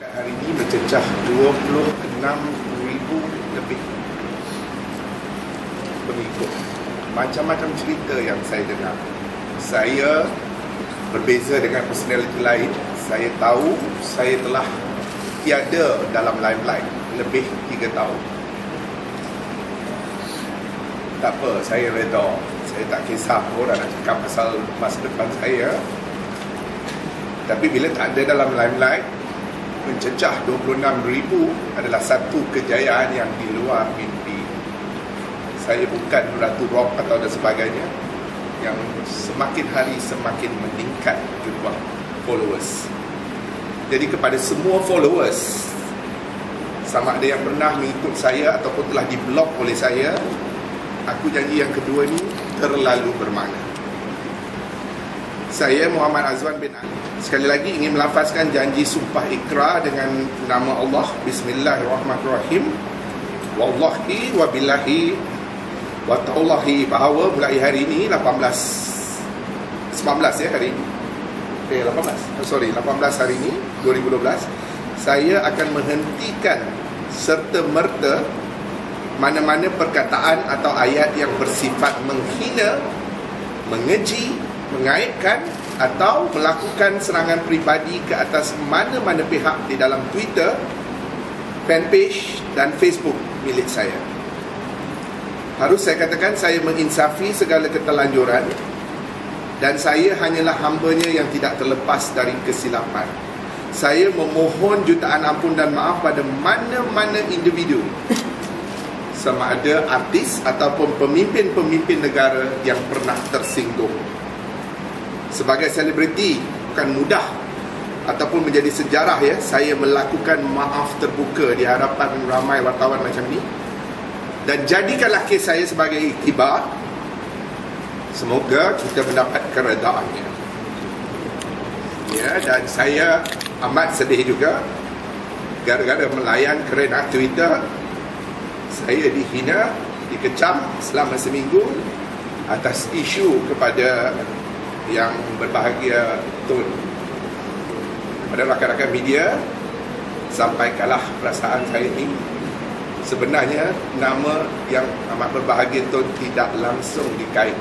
hari ini mencecah 26 ribu lebih pengikut. Macam-macam cerita yang saya dengar. Saya berbeza dengan personaliti lain. Saya tahu saya telah tiada dalam limelight lebih 3 tahun. Tak apa, saya reda. Saya tak kisah orang nak cakap pasal masa depan saya. Tapi bila tak ada dalam limelight, mencecah 26 ribu adalah satu kejayaan yang di luar mimpi. Saya bukan Ratu Rock atau dan sebagainya yang semakin hari semakin meningkat jumlah followers. Jadi kepada semua followers, sama ada yang pernah mengikut saya ataupun telah diblok oleh saya, aku janji yang kedua ni terlalu bermakna. Saya Muhammad Azwan bin Ali. Sekali lagi ingin melafazkan janji sumpah ikrar dengan nama Allah Bismillahirrahmanirrahim. Wallahi wa billahi wa bahawa mulai hari ini 18 19 ya hari ini. Eh 18. Oh, sorry 18 hari ini 2012 saya akan menghentikan serta merta mana-mana perkataan atau ayat yang bersifat menghina, mengeji, mengaitkan atau melakukan serangan peribadi ke atas mana-mana pihak di dalam Twitter, fanpage dan Facebook milik saya. Harus saya katakan saya menginsafi segala ketelanjuran dan saya hanyalah hambanya yang tidak terlepas dari kesilapan. Saya memohon jutaan ampun dan maaf pada mana-mana individu sama ada artis ataupun pemimpin-pemimpin negara yang pernah tersinggung sebagai selebriti bukan mudah ataupun menjadi sejarah ya saya melakukan maaf terbuka di hadapan ramai wartawan macam ni. Dan jadikanlah kes saya sebagai iktibar semoga kita mendapat keredaannya ya. Dan saya amat sedih juga. Gara-gara melayan kerana Twitter saya dihina dikecam selama seminggu atas isu kepada yang berbahagia Tun pada rakan-rakan media sampaikanlah perasaan saya ini. Sebenarnya nama yang amat berbahagia Tun tidak langsung dikait